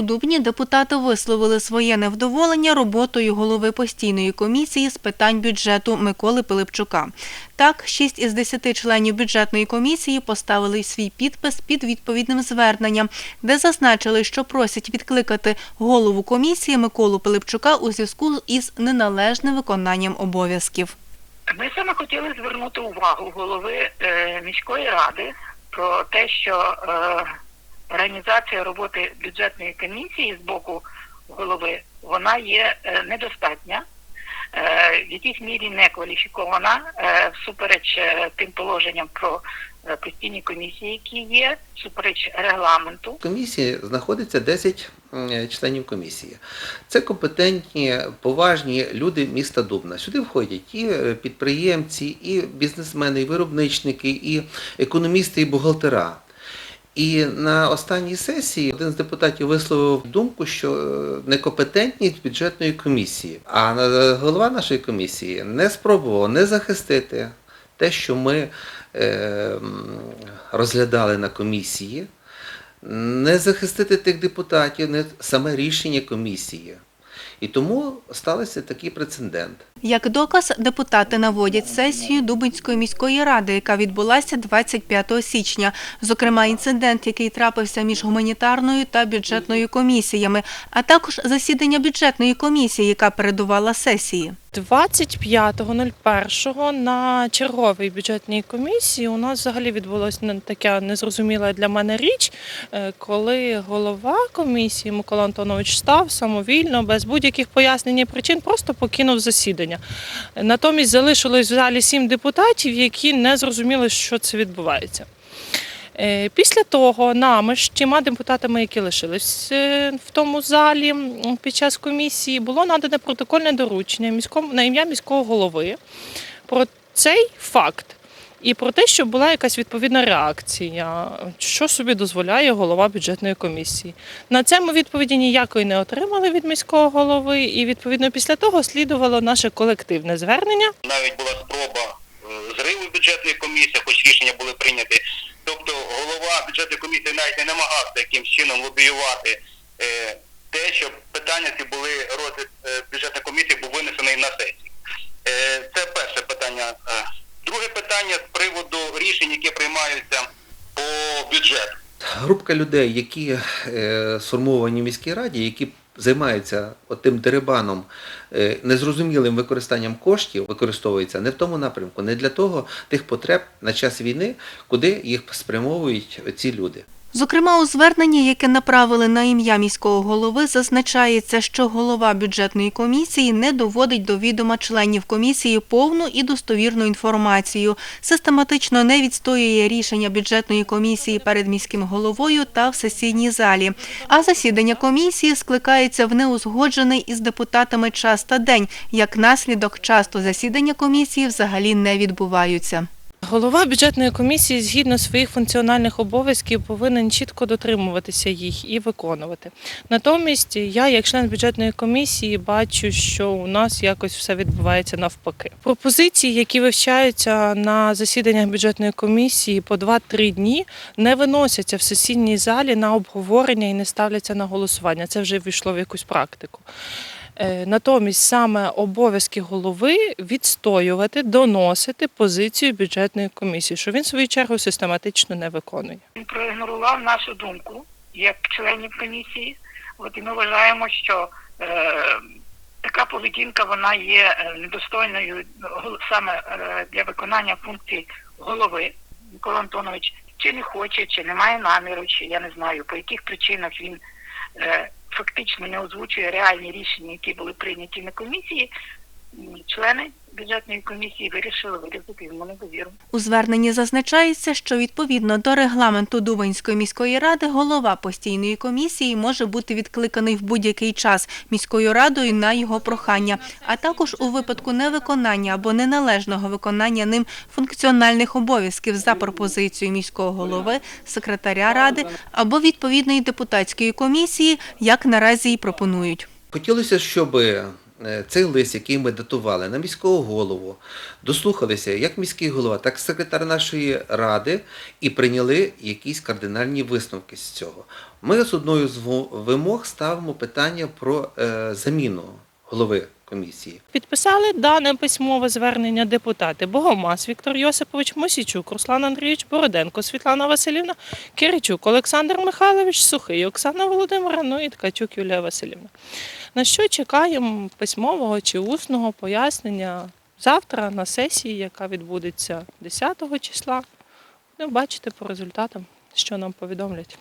у Дубні депутати висловили своє невдоволення роботою голови постійної комісії з питань бюджету Миколи Пилипчука. Так, 6 із 10 членів бюджетної комісії поставили свій підпис під відповідним зверненням, де зазначили, що просять відкликати голову комісії Миколу Пилипчука у зв'язку із неналежним виконанням обов'язків. Ми саме хотіли звернути увагу голови е, міської ради про те, що е, організація роботи бюджетної комісії з боку голови вона є е, недостатня, е, в якійсь мірі не кваліфікована е, всупереч тим положенням про постійні комісії, які є, всупереч регламенту. Комісії знаходиться 10 членів комісії. Це компетентні, поважні люди міста Дубна. Сюди входять і підприємці, і бізнесмени, і виробничники, і економісти, і бухгалтера. І на останній сесії один з депутатів висловив думку, що е, некомпетентність бюджетної комісії. А е, голова нашої комісії не спробував не захистити те, що ми е, розглядали на комісії, не захистити тих депутатів, не саме рішення комісії. І тому стався такий прецедент. Як доказ, депутати наводять сесію Дубинської міської ради, яка відбулася 25 січня. Зокрема, інцидент, який трапився між гуманітарною та бюджетною комісіями, а також засідання бюджетної комісії, яка передувала сесії. 25.01 на черговій бюджетній комісії у нас взагалі відбулася така незрозуміла для мене річ, е, коли голова комісії Микола Антонович став самовільно, без будь-яких пояснень і причин, просто покинув засідання. Натомість залишилось в залі сім депутатів, які не зрозуміли, що це відбувається. Е, Після того нами ж тіма депутатами, які лишились е, в тому залі під час комісії, було надане протокольне доручення на ім'я міського голови про цей факт і про те, що була якась відповідна реакція, що собі дозволяє голова бюджетної комісії. На це ми відповіді ніякої не отримали від міського голови, і відповідно після того слідувало наше колективне звернення. навіть була спроба е, зриву бюджетної комісії, хоч рішення були прийняті. Тобто голова бюджетної комісії навіть не намагався якимсь чином лобіювати е, те, щоб питання ці були розгляд е, бюджетної комісії був винесений на сесію. Е, це перше питання. Е, Друге питання з приводу приймаються по бюджету. Групка людей, які е, сформовані в міській раді, які займаються тим дерибаном, е, незрозумілим використанням коштів, використовується не в тому напрямку, не для того тих потреб на час війни, куди їх спрямовують ці люди. Зокрема, у зверненні, яке направили на ім'я міського голови, зазначається, що голова бюджетної комісії не доводить до відома членів комісії повну і достовірну інформацію, систематично не відстоює рішення бюджетної комісії перед міським головою та в сесійній залі. А засідання комісії скликається в неузгоджений із депутатами час та день. Як наслідок, часто засідання комісії взагалі не відбуваються. Голова бюджетної комісії згідно своїх функціональних обов'язків повинен чітко дотримуватися їх і виконувати. Натомість я, як член бюджетної комісії, бачу, що у нас якось все відбувається навпаки. Пропозиції, які вивчаються на засіданнях бюджетної комісії по 2-3 дні, не виносяться в сесійній залі на обговорення і не ставляться на голосування. Це вже війшло в якусь практику. Е, Натомість саме обов'язки голови відстоювати, доносити позицію бюджетної комісії, що він в свою чергу систематично не виконує. Він проігнорував нашу думку як членів комісії. От і ми вважаємо, що е, така поведінка вона є е, недостойною саме е, для виконання функцій голови. Микола Антонович чи не хоче, чи не має наміру, чи я не знаю, по яких причинах він е, фактично не озвучує реальні рішення, які були прийняті на комісії. Члени бюджетної комісії вирішили виразити йому недовіру. У зверненні зазначається, що відповідно до регламенту Дубинської міської ради голова постійної комісії може бути відкликаний в будь-який час міською радою на його прохання, а також у випадку невиконання або неналежного виконання ним функціональних обов'язків за пропозицією міського голови, секретаря ради або відповідної депутатської комісії, як наразі й пропонують. Хотілося, щоб цей лист, який ми датували на міського голову, дослухалися як міський голова, так і секретар нашої ради і прийняли якісь кардинальні висновки з цього. Ми з одною з вимог ставимо питання про е, заміну голови комісії. Підписали дане письмове звернення депутати Богомаз Віктор Йосипович, Мосічук, Руслан Андрійович Бороденко, Світлана Васильівна, Киричук, Олександр Михайлович Сухий, Оксана Володимира, ну і Ткачук Юлія Васильівна. На що чекаємо письмового чи усного пояснення завтра на сесії, яка відбудеться 10 числа. Ну, бачите по результатам, що нам повідомлять.